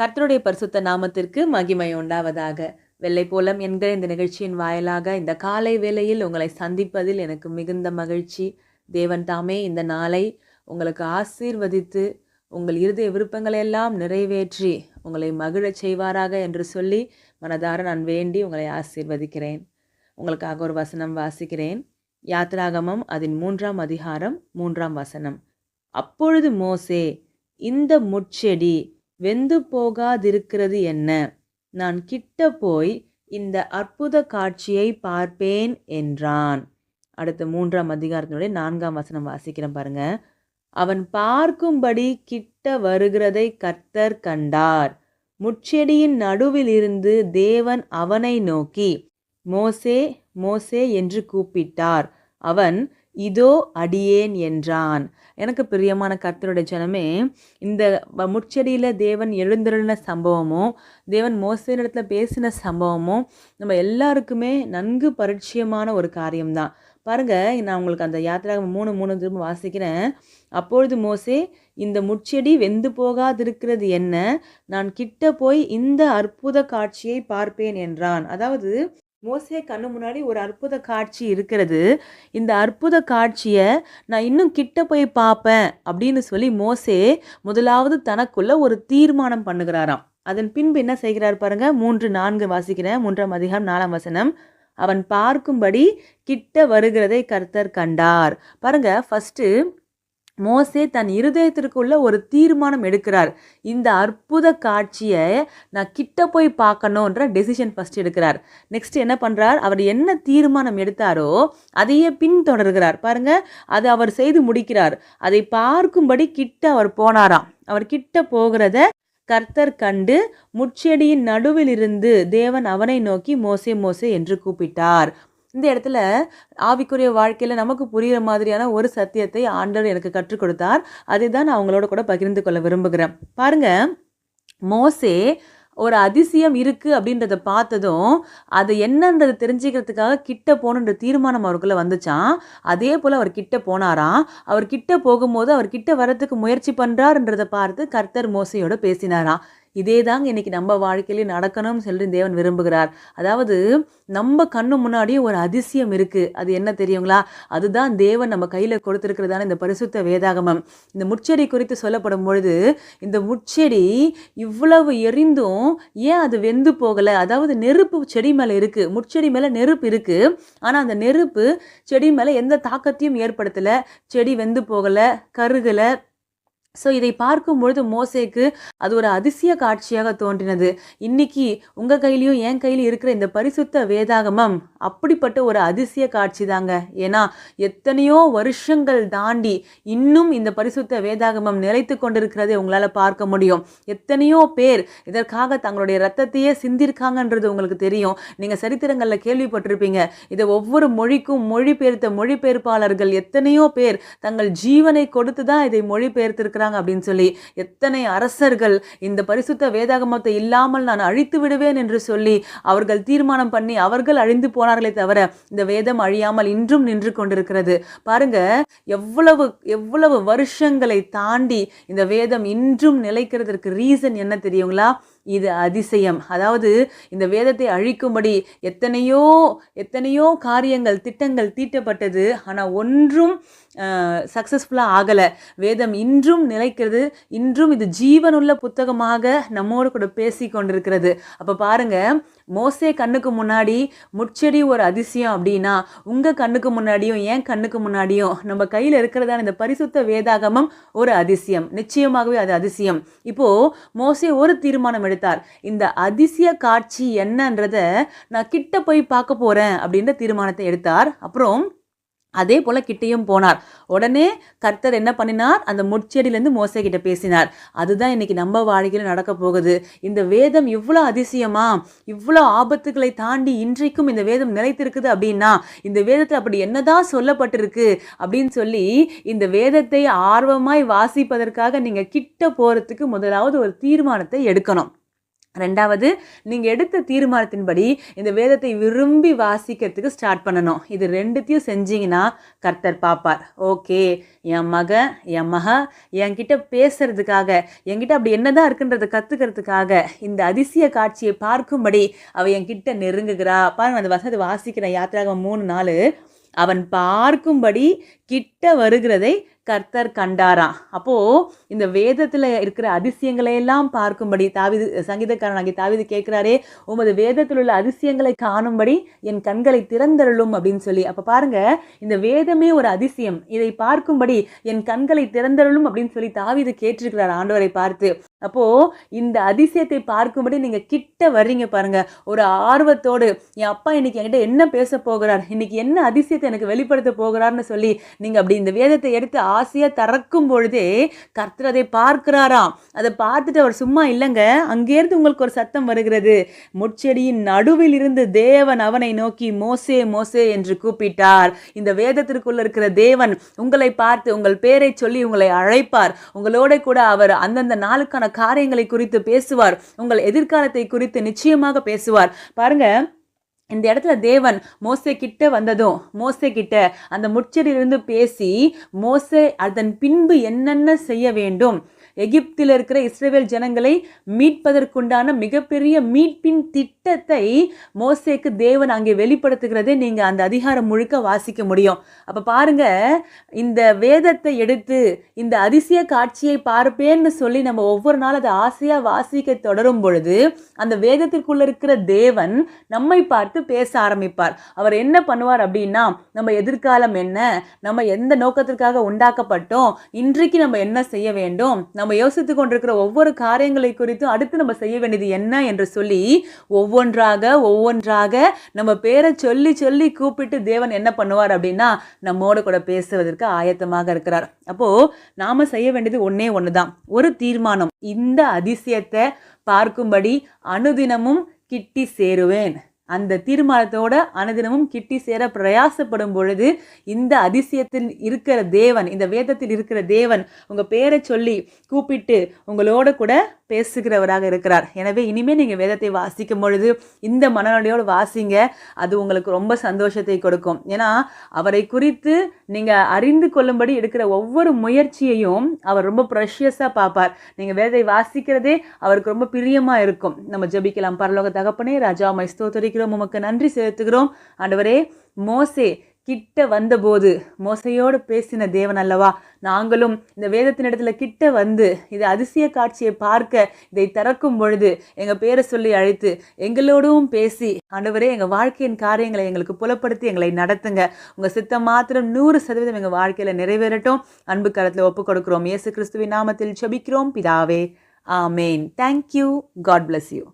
கர்த்தருடைய பரிசுத்த நாமத்திற்கு மகிமை உண்டாவதாக. வெள்ளை போலம் என்கிற இந்த நிகழ்ச்சியின் வாயிலாக இந்த காலை வேளையில் உங்களை சந்திப்பதில் எனக்கு மிகுந்த மகிழ்ச்சி. தேவன் தாமே இந்த நாளை உங்களுக்கு ஆசீர்வதித்து உங்கள் இருதய விருப்பங்களை எல்லாம் நிறைவேற்றி உங்களை மகிழச் செய்வாராக என்று சொல்லி மனதார நான் வேண்டி உங்களை ஆசீர்வதிக்கிறேன். உங்களுக்காக ஒரு வசனம் வாசிக்கிறேன். யாத்ராகமம் அதன் மூன்றாம் அதிகாரம் மூன்றாம் வசனம். அப்பொழுது மோசே இந்த முட்செடி வெந்து போகாதிருக்கிறது என்ன? நான் கிட்ட போய் இந்த அற்புத காட்சியை பார்ப்பேன் என்றான். அடுத்த மூன்றாம் அதிகாரத்தினுடைய நான்காம் வசனம் வாசிக்கிறேன் பாருங்க. அவன் பார்க்கும்படி கிட்ட வருகிறதை கர்த்தர் கண்டார். முட்செடியின் நடுவில் இருந்து தேவன் அவனை நோக்கி மோசே மோசே என்று கூப்பிட்டார். அவன் இதோ அடியேன் என்றான். எனக்கு பிரியமான கர்த்தருடைய ஜனமே இந்த முட்செடியில் தேவன் எழுந்தருளின சம்பவமும் தேவன் மோசேனிடத்தில் பேசின சம்பவமும் நம்ம எல்லாருக்குமே நன்கு பரிச்சயமான ஒரு காரியம்தான். பாருங்க நான் உங்களுக்கு அந்த யாத்திரை மூணு மூணு திரும்ப வாசிக்கிறேன். அப்பொழுது மோசே இந்த முட்செடி வெந்து போகாதிருக்கிறது என்ன? நான் கிட்ட போய் இந்த அற்புத காட்சியை பார்ப்பேன் என்றான். அதாவது மோசே கண்ணு முன்னாடி ஒரு அற்புத காட்சி இருக்கிறது. இந்த அற்புத காட்சியை நான் இன்னும் கிட்ட போய் பார்ப்பேன் அப்படின்னு சொல்லி மோசே முதலாவது தனக்குள்ள ஒரு தீர்மானம் பண்ணுகிறாராம். அதன் பின்பு என்ன செய்கிறார் பாருங்க மூன்று நான்கு வாசிக்கிறேன். மூன்றாம் அதிகாரம் நாலாம் வசனம். அவன் பார்க்கும்படி கிட்ட வருகிறதை கர்த்தர் கண்டார். பாருங்க ஃபஸ்ட்டு மோசே தன் இருதயத்திற்குள்ள ஒரு தீர்மானம் எடுக்கிறார். இந்த அற்புத காட்சியை நான் கிட்ட போய் பார்க்கணுன்ற டெசிஷன் ஃபஸ்ட் எடுக்கிறார். நெக்ஸ்ட் என்ன பண்ணுறார் அவர் என்ன தீர்மானம் எடுத்தாரோ அதையே பின்தொடர்கிறார். பாருங்க அதை அவர் செய்து முடிக்கிறார். அதை பார்க்கும்படி கிட்ட அவர் போனாராம். அவர் கிட்ட போகிறத கர்த்தர் கண்டு முட்செடியின் நடுவில் இருந்து தேவன் அவனை நோக்கி மோசே மோசே என்று கூப்பிட்டார். இந்த இடத்துல ஆவிக்குரிய வாழ்க்கையில் நமக்கு புரிகிற மாதிரியான ஒரு சத்தியத்தை ஆண்டவர் எனக்கு கற்றுக் கொடுத்தார். அதை தான் நான் அவங்களோட கூட பகிர்ந்து கொள்ள விரும்புகிறேன். பாருங்க மோசே ஒரு அதிசயம் இருக்குது அப்படின்றத பார்த்ததும் அது என்னன்றது தெரிஞ்சுக்கிறதுக்காக கிட்ட போகணுன்ற தீர்மானம் அவருக்குள்ள வந்துச்சான் அதே போல் அவர் கிட்ட போனாராம். அவர் கிட்ட போகும்போது அவர் கிட்ட வரத்துக்கு முயற்சி பண்ணுறாருன்றதை பார்த்து கர்த்தர் மோசையோட பேசினாராம். இதே தாங்க இன்றைக்கி நம்ம வாழ்க்கையிலே நடக்கணும்னு சொல்லி தேவன் விரும்புகிறார். அதாவது நம்ம கண்ணு முன்னாடியே ஒரு அதிசயம் இருக்குது அது என்ன தெரியுங்களா? அதுதான் தேவன் நம்ம கையில் கொடுத்துருக்கிறதான இந்த பரிசுத்த வேதாகமம். இந்த முட்செடி குறித்து சொல்லப்படும் பொழுது இந்த முட்செடி இவ்வளவு எரிந்தும் ஏன் அது வெந்து போகலை? அதாவது நெருப்பு செடி மேலே இருக்குது முட்செடி மேலே நெருப்பு இருக்குது ஆனால் அந்த நெருப்பு செடி மேலே எந்த தாக்கத்தையும் ஏற்படுத்தலை. செடி வெந்து போகலை கருகலை. ஸோ இதை பார்க்கும் பொழுது மோசேக்கு அது ஒரு அதிசய காட்சியாக தோன்றினது. இன்னைக்கு உங்கள் கையிலையும் என் கையிலையும் இருக்கிற இந்த பரிசுத்த வேதாகமம் அப்படிப்பட்ட ஒரு அதிசய காட்சி தாங்க ஏன்னா எத்தனையோ வருஷங்கள் தாண்டி இன்னும் இந்த பரிசுத்த வேதாகமம் நிலைத்து கொண்டிருக்கிறதை உங்களால் பார்க்க முடியும். எத்தனையோ பேர் இதற்காக தங்களுடைய ரத்தத்தையே சிந்திருக்காங்கன்றது உங்களுக்கு தெரியும். நீங்கள் சரித்திரங்களில் கேள்விப்பட்டிருப்பீங்க. இதை ஒவ்வொரு மொழிக்கும் மொழிபெயர்த்த மொழிபெயர்ப்பாளர்கள் எத்தனையோ பேர் தங்கள் ஜீவனை கொடுத்து தான் இதை மொழிபெயர்த்திருக்கிறாங்க அப்படின்னு சொல்லி எத்தனை அரசர்கள் இந்த பரிசுத்த வேதாகமத்தை இல்லாமல் நான் அழித்து விடுவேன் என்று சொல்லி அவர்கள் தீர்மானம் பண்ணி அவர்கள் அழிந்து போனார்களே தவிர இந்த வேதம் அழியாமல் இன்றும் நின்று கொண்டிருக்கிறது. பாருங்க எவ்வளவு எவ்வளவு வருஷங்களை தாண்டி இந்த வேதம் இன்றும் நிலைக்கிறதுக்கு ரீசன் என்ன தெரியுங்களா? இது அதிசயம். அதாவது இந்த வேதத்தை அழிக்கும்படி எத்தனையோ எத்தனையோ காரியங்கள் திட்டங்கள் தீட்டப்பட்டது. ஆனால் ஒன்றும் சக்ஸஸ்ஃபுல்லாக ஆகலை. வேதம் இன்றும் நிலைக்கிறது. இன்றும் இது ஜீவனுள்ள புத்தகமாக நம்மோடு கூட பேசி கொண்டிருக்கிறது. அப்போ பாருங்கள் மோசே கண்ணுக்கு முன்னாடி முட்செடி ஒரு அதிசயம் அப்படின்னா உங்கள் கண்ணுக்கு முன்னாடியும் என் கண்ணுக்கு முன்னாடியும் நம்ம கையில் இருக்கிறதான இந்த பரிசுத்த வேதாகமம் ஒரு அதிசயம். நிச்சயமாகவே அது அதிசயம். இப்போது மோசே ஒரு தீர்மானம் எடுத்தார். இந்த அதிசய காட்சி என்னன்றத நான் கிட்ட போய் பார்க்க போகிறேன் அப்படின்ற தீர்மானத்தை எடுத்தார். அப்புறம் அதே போல கிட்டேயும் போனார். உடனே கர்த்தர் என்ன பண்ணினார்? அந்த முட்செடியிலேருந்து மோசை கிட்ட பேசினார். அதுதான் இன்னைக்கு நம்ம வாழ்க்கையில் நடக்க போகுது. இந்த வேதம் இவ்வளோ அதிசயமா? இவ்வளோ ஆபத்துக்களை தாண்டி இன்றைக்கும் இந்த வேதம் நிலைத்திருக்குது அப்படின்னா இந்த வேதத்தில் அப்படி என்னதான் சொல்லப்பட்டிருக்கு அப்படின்னு சொல்லி இந்த வேதத்தை ஆர்வமாய் வாசிப்பதற்காக நீங்கள் கிட்ட போகிறதுக்கு முதலாவது ஒரு தீர்மானத்தை எடுக்கணும். ரெண்டாவது நீங்கள் எடுத்த தீர்மானத்தின்படி இந்த வேதத்தை விரும்பி வாசிக்கிறதுக்கு ஸ்டார்ட் பண்ணணும். இது ரெண்டுத்தையும் செஞ்சீங்கன்னா கர்த்தர் பார்ப்பார். ஓகே என் மகன் என் மக என்கிட்ட பேசுறதுக்காக என்கிட்ட அப்படி என்னதான் இருக்குன்றதை கற்றுக்கிறதுக்காக இந்த அதிசய காட்சியை பார்க்கும்படி அவ என்கிட்ட நெருங்குகிறா. பாருங்க அந்த வசதி வாசிக்கிறேன் யாத்திராக மூணு நாள் அவன் பார்க்கும்படி கிட்ட வருகிறதை கர்த்தர் கண்டாராம் அப்போது இந்த வேதத்தில் இருக்கிற அதிசயங்களை எல்லாம் பார்க்கும்படி தாவிது அங்கே தாவிது கேட்குறாரே உமது வேதத்தில் உள்ள அதிசயங்களை காணும்படி என் கண்களை திறந்தருளும் அப்படின்னு சொல்லி. அப்போ பாருங்க இந்த வேதமே ஒரு அதிசயம். இதை பார்க்கும்படி என் கண்களை திறந்தருளும் அப்படின்னு சொல்லி தாவிது கேட்டிருக்கிறார் ஆண்டவரை பார்த்து. அப்போது இந்த அதிசயத்தை பார்க்கும்படி நீங்கள் கிட்ட வர்றீங்க பாருங்க. ஒரு ஆர்வத்தோடு என் அப்பா இன்னைக்கு என்கிட்ட என்ன பேச போகிறார்? இன்னைக்கு என்ன அதிசயத்தை எனக்கு வெளிப்படுத்த போகிறார்னு சொல்லி நீங்கள் அப்படி இந்த வேதத்தை எடுத்து ஆசையாக திறக்கும் பொழுதே கர்த்தர் அதை பார்க்கிறாராம். அதை பார்த்துட்டு அவர் சும்மா இல்லைங்க. அங்கேருந்து உங்களுக்கு ஒரு சத்தம் வருகிறது. முட்செடியின் நடுவில் இருந்து தேவன் அவனை நோக்கி மோசே மோசே என்று கூப்பிட்டார். இந்த வேதத்திற்குள்ள இருக்கிற தேவன் உங்களை பார்த்து உங்கள் பேரை சொல்லி உங்களை அழைப்பார். உங்களோட கூட அவர் அந்தந்த நாளுக்கான காரியங்களை குறித்து பேசுவார். உங்கள் எதிர்காலத்தை குறித்து நிச்சயமாக பேசுவார். பாருங்க இந்த இடத்துல தேவன் மோசே கிட்ட வந்ததும் மோசே கிட்ட அந்த முச்சரிலிருந்து பேசி மோசே அதன் பின்பு என்னென்ன செய்ய வேண்டும்? எகிப்தில் இருக்கிற இஸ்ரேல் ஜனங்களை மீட்பதற்குண்டான மிகப்பெரிய மீட்பின் திட்டத்தை மோசேக்கு தேவன் அங்கே வெளிப்படுத்துகிறதே நீங்கள் அந்த அதிகாரம் முழுக்க வாசிக்க முடியும். அப்போ பாருங்க இந்த வேதத்தை எடுத்து இந்த அதிசய காட்சியை பார்ப்பேன்னு சொல்லி நம்ம ஒவ்வொரு நாள் அதை ஆசையாக வாசிக்க தொடரும் பொழுது அந்த வேதத்திற்குள்ள இருக்கிற தேவன் நம்மை பார்த்து பேச ஆரம்பிப்பார். அவர் என்ன பண்ணுவார் அப்படின்னா நம்ம எதிர்காலம் என்ன நம்ம எந்த நோக்கத்திற்காக உண்டாக்கப்பட்டோம் இன்றைக்கு நம்ம என்ன செய்ய வேண்டும் நம்ம நம்ம யோசித்து கொண்டிருக்கிற ஒவ்வொரு காரியங்களை குறித்தும் அடுத்து நம்ம செய்ய வேண்டியது என்ன என்று சொல்லி ஒவ்வொன்றாக ஒவ்வொன்றாக நம்ம பேரை சொல்லி சொல்லி கூப்பிட்டு தேவன் என்ன பண்ணுவார் அப்படின்னா நம்மோட கூட பேசுவதற்கு ஆயத்தமாக இருக்கிறார். அப்போது நாம் செய்ய வேண்டியது ஒன்றே ஒன்று தான் ஒரு தீர்மானம். இந்த அதிசயத்தை பார்க்கும்படி அனுதினமும் கிட்டி சேருவேன். அந்த தீர்மானத்தோட அனுதினமும் கிட்டி சேர பிரயாசப்படும் பொழுது இந்த அதிசயத்தில் இருக்கிற தேவன் இந்த வேதத்தில் இருக்கிற தேவன் உங்கள் பேரை சொல்லி கூப்பிட்டு உங்களோட கூட பேசுகிறவராக இருக்கிறார். எனவே இனிமேல் நீங்கள் வேதத்தை வாசிக்கும் பொழுது இந்த மனநிலையோடு வாசிங்க. அது உங்களுக்கு ரொம்ப சந்தோஷத்தை கொடுக்கும். ஏன்னா அவரை குறித்து நீங்கள் அறிந்து கொள்ளும்படி எடுக்கிற ஒவ்வொரு முயற்சியையும் அவர் ரொம்ப ப்ரெஷியஸாக பார்ப்பார். நீங்கள் வேதத்தை வாசிக்கிறதே அவருக்கு ரொம்ப பிரியமாக இருக்கும். நம்ம ஜெபிக்கலாம். பரலோக தகப்பனே ராஜா மை ஸ்தோத்தரிக்கிறோம். உமக்கு நன்றி செலுத்துகிறோம். ஆண்டவரே மோசே கிட்ட வந்தபோது மோசையோடு பேசின தேவன் அல்லவா? நாங்களும் இந்த வேதத்தின் இடத்துல கிட்ட வந்து இது அதிசய காட்சியை பார்க்க இதை திறக்கும் பொழுது எங்கள் பேரை சொல்லி அழைத்து எங்களோடும் பேசி ஆண்டவரே எங்கள் வாழ்க்கையின் காரியங்களை எங்களுக்கு புலப்படுத்தி எங்களை நடத்துங்க. உங்கள் சித்தம் மாத்திரம் நூறு சதவீதம் எங்கள் வாழ்க்கையில் நிறைவேறட்டும். அன்பு காலத்தில் ஒப்பு கொடுக்குறோம். இயேசு கிறிஸ்துவின் நாமத்தில் செபிக்கிறோம் பிதாவே ஆமேன். Thank you God bless you